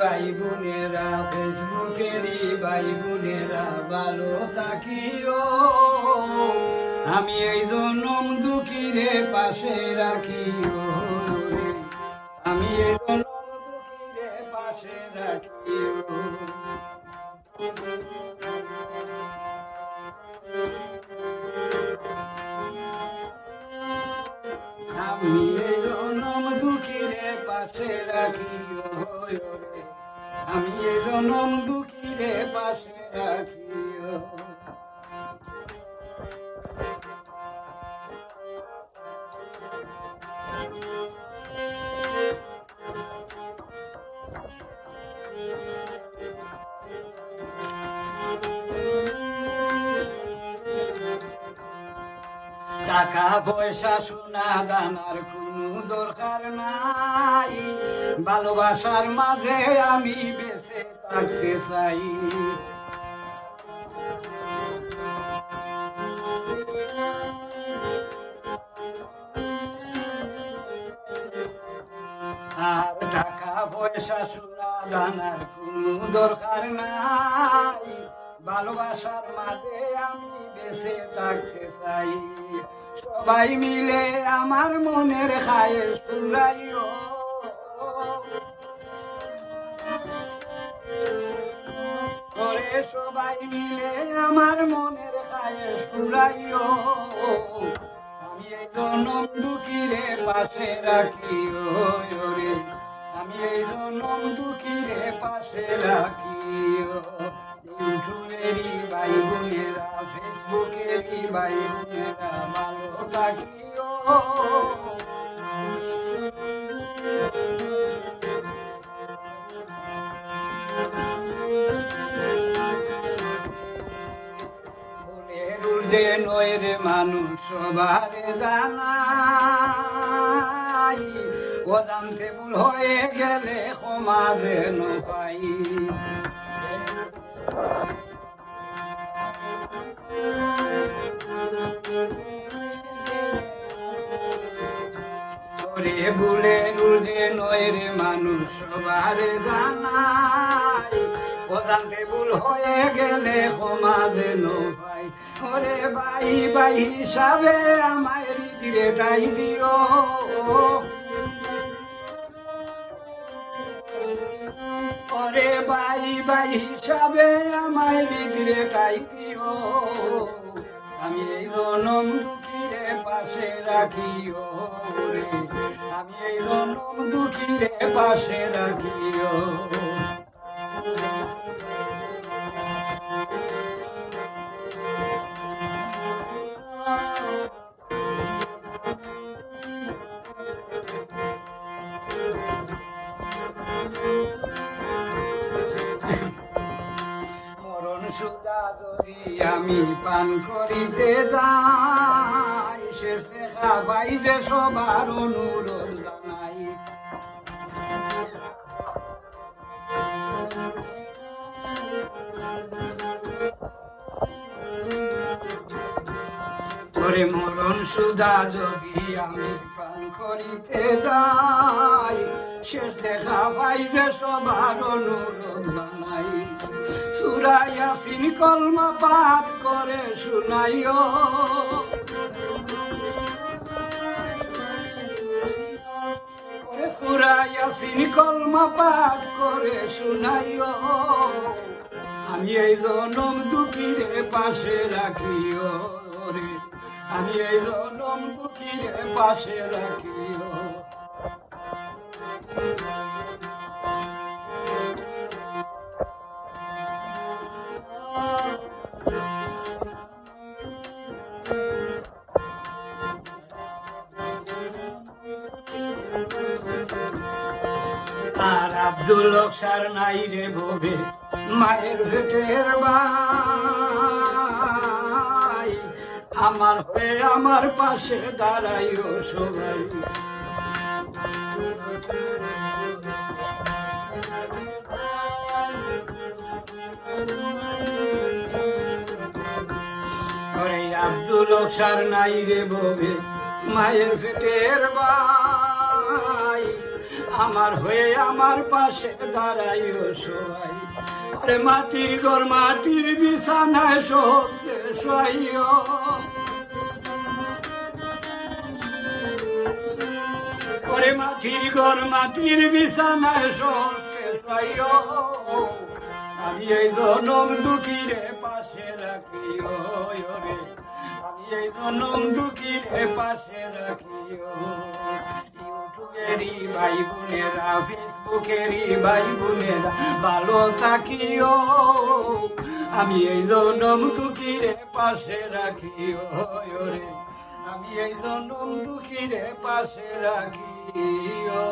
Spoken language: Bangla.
ভাই বোনেরা ফেসবুকেরই ভাই বোনেরা ভালো থাকিও। আমি এই জনম দুঃখীরে পাশে রাখিও আমি এই জনম দুঃখীরে পাশে রাখিও। আমি এই জনম দুঃখীরে পাশে রাখিও। আমি এ জনম দুঃখীরে পাশে রাখিও। টাকা পয়সা, সোনা দানার কোনো দরকার নাই। ভালোবাসার মাঝে আমি বেঁচে থাকতে চাই। আর টাকা পয়সা, সোনা দানার কোনো দরকার নাই। ভালোবাসার মাঝে আমি বেঁচে থাকতে চাই। সবাই মিলে আমার মনের খায় সুরাইও সবাই মিলে আমার মনের খায় সুরাইও আমি এই জনম দুঃখীরে পাশে রাখিও রে? আমি এই জনম দুঃখীরে পাশে রাখিও? ইউটিউবেরই ভাই বোনেরা ফেসবুকেরই ভাই বোনেরা ভালো থাকিও। ফুলের উর্ধে নয়ের মানুষ, সবারে জানাই ও জানতে ভুল হয়ে গেলে ক্ষমা যেন ওরে ভুলে উর্ধে নয়ের মানুষ, সবারে জানাই। ও জানতে ভুল হয়ে গেলে যেন ভাই ওরে ভাই ভাই হিসাবে আমায় রীতিরেটাই দিও। ওরে ভাই ভাই হিসাবে আমায় রীতিরেটাই দিও। আমি এই জনম দুঃখীরে পাশে রাখিও রে। আমি এই জনম দুঃখীরে পাশে রাখিও। যদি আমি পান করিতে যাই। শেষ দেখা পাই যে সবার অনুরোধ। করে মরণ সুদা যদি আমি পান করিতে যাই, শেষ দেখা পাই যে সবার অনুরোধ জানাই সুরাইয়াসিন কলমা পাঠ করে শুনাইও। ওরে সুরাইয়াসিন কলমা পাঠ করে শুনাইও। আমি এই জনম দুঃখীরে পাশে রাখিও রে। আমি এই জনম দুঃখীরে পাশে রাখিও। আর আব্দুল নাই রে মায়ের পেটের ভাই আমার হয়ে আমার পাশে দাঁড়াইও সবাই। আব্দুল সার নাই রে ভোগে মায়ের পেটের ভাই। আমার হয়ে আমার পাশে দাঁড়াইও সবাই। আরে মাটির ঘর, মাটির বিছানায় সহজে শোয়াইও ওরে মাটির ঘর, মাটির বিছানায় সহজে শোয়াইও আমি এই জনম দুঃখীরে পাশে রাখিও রে। আমি এই জনম দুঃখীরে পাশে রাখিও। ইউটিউবেরই ভাই বোনেরা ফেসবুকেরই ভাই বোনেরা, ভালো থাকিও। আমি এই জনম দুঃখীরে পাশে রাখিও রে আমি এই জনম দুঃখীরে পাশে রাখিও।